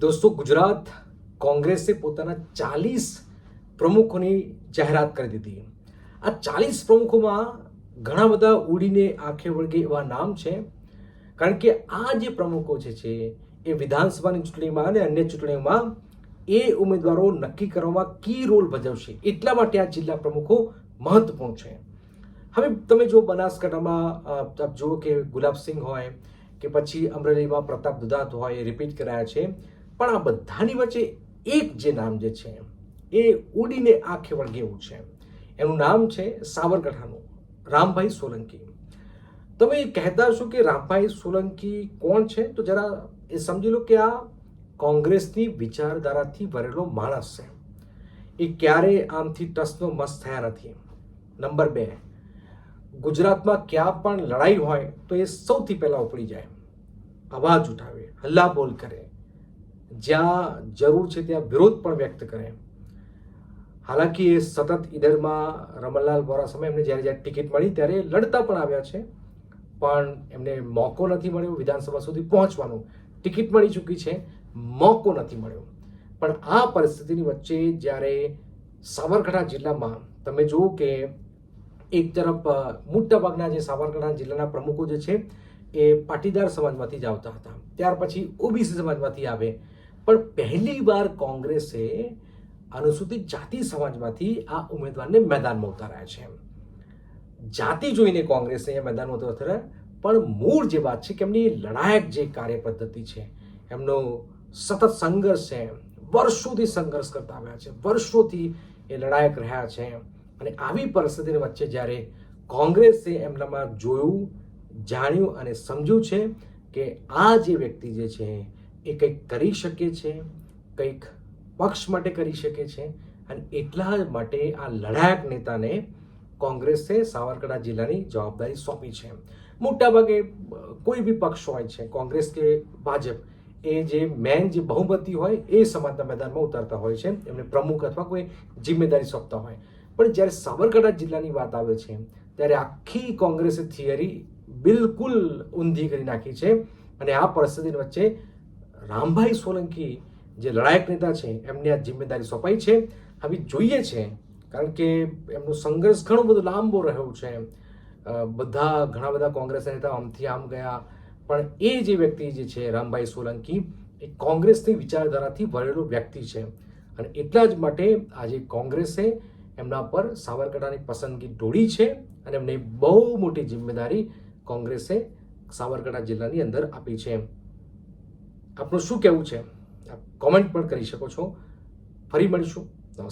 દોસ્તો, ગુજરાત કોંગ્રેસે પોતાના ચાલીસ પ્રમુખોની જાહેરાત કરી દીધી. આ ચાલીસ પ્રમુખોમાં ઘણા બધા ઉડીને આંખે વળગે એવા નામ છે. કારણ કે આ જે પ્રમુખો છે છે, એ વિધાનસભાની ચૂંટણીમાં અને અન્ય ચૂંટણીઓમાં એ ઉમેદવારો નક્કી કરવામાં કી રોલ ભજવશે, એટલા માટે આ જિલ્લા પ્રમુખો મહત્વપૂર્ણ છે. હવે તમે જો બનાસકાંઠામાં જુઓ કે ગુલાબસિંહ હોય, કે પછી અમરેલીમાં પ્રતાપ દુધાત હોય, એ રિપીટ કરાયા છે. પણ આ બધાની વચ્ચે એક જે નામ જે છે, એ ઉડીને આંખે વળગે છે. એનું નામ છે સાબરકાંઠાનું રામભાઈ સોલંકી. તમે કહેતા છો કે રામભાઈ સોલંકી કોણ છે? તો જરા એ સમજી લો કે આ કોંગ્રેસની વિચારધારાથી ભરેલો માણસ છે. એ ક્યારે આમથી ટસનો મસ્ત થયા નથી. નંબર બે, ગુજરાતમાં ક્યાં પણ લડાઈ હોય તો એ સૌથી પહેલાં ઉપડી જાય. અવાજ ઉઠાવે હલ્લા બોલ કરે. જ્યાં જરૂર છે ત્યાં વિરોધ પણ વ્યક્ત કરે. હાલાકી એ સતત ઈડરમાં રમણલાલ વોરા સમયે એમને જ્યારે જ્યારે ટિકિટ મળી ત્યારે લડતા પણ આવ્યા છે. પણ એમને મોકો નથી મળ્યો વિધાનસભા સુધી પહોંચવાનો. ટિકિટ મળી ચૂકી છે, મોકો નથી મળ્યો. પણ આ પરિસ્થિતિની વચ્ચે જ્યારે સાબરકાંઠા જિલ્લામાં તમે જુઓ કે એક તરફ મોટાભાગના જે સાબરકાંઠા જિલ્લાના પ્રમુખો જે છે એ પાટીદાર સમાજમાંથી જ આવતા હતા. ત્યાર પછી ઓબીસી સમાજમાંથી આવે. પણ પહેલી વાર કોંગ્રેસે અનુસૂચિત જાતિ સમાજમાંથી આ ઉમેદવારને મેદાનમાં ઉતાર્યા છે. જાતિ જોઈને કોંગ્રેસે અહીંયા મેદાનમાં ઉતાર્યા પણ મૂળ જે વાત છે કે એમની લડાયક જે કાર્ય પદ્ધતિ છે, એમનો સતત સંઘર્ષ છે, વર્ષોથી સંઘર્ષ કરતા આવ્યા છે, વર્ષોથી એ લડાયક રહ્યા છે. અને આવી પરિસ્થિતિની વચ્ચે જ્યારે કોંગ્રેસે એમનામાં જોયું, જાણ્યું અને સમજ્યું છે કે આ જે વ્યક્તિ જે છે એ કંઈક કરી શકે છે, કંઈક પક્ષ માટે કરી શકે છે અને એટલા માટે આ લડાયક નેતાને કોંગ્રેસે સાવરકડા જિલ્લાની જવાબદારી સોંપી છે. મોટાભાગે, કોઈ બી પક્ષ હોય છે, કોંગ્રેસ કે ભાજપ, એ જે મેન જે બહુમતી હોય એ સમાજના મેદાનમાં ઉતારતા હોય છે, એમને પ્રમુખ અથવા કોઈ જિમ્મેદારી સોંપતા હોય. પણ જ્યારે સાબરકાંઠા જિલ્લાની વાત આવે છે, ત્યારે આખી કોંગ્રેસે થિયરી બિલકુલ ઊંધી કરી નાખી છે અને આ પરિસ્થિતિની વચ્ચે રામભાઈ સોલંકી જે લડાયક નેતા છે, એમને આ જિમ્મેદારી સોંપાઈ છે. હવે જોઈએ છે, કારણ કે એમનો સંઘર્ષ ઘણો બધો લાંબો રહ્યો છે. બધા ઘણા બધા કોંગ્રેસ નેતા આમથી આમ ગયા. પણ એ જે વ્યક્તિ જે છે, રામભાઈ સોલંકી, એ કોંગ્રેસની વિચારધારાથી ભરેલો વ્યક્તિ છે. અને એટલા જ માટે આજે કોંગ્રેસે એમના પર સાબરકાંઠાની પસંદગી ઢોળી છે અને એમને બહુ મોટી જિમ્મેદારી કોંગ્રેસે સાબરકાંઠા જિલ્લાની અંદર આપી છે. આપનું શું કહેવું છે? આપ કોમેન્ટ પણ કરી શકો છો. ફરી મળીશું. નમસ્કાર.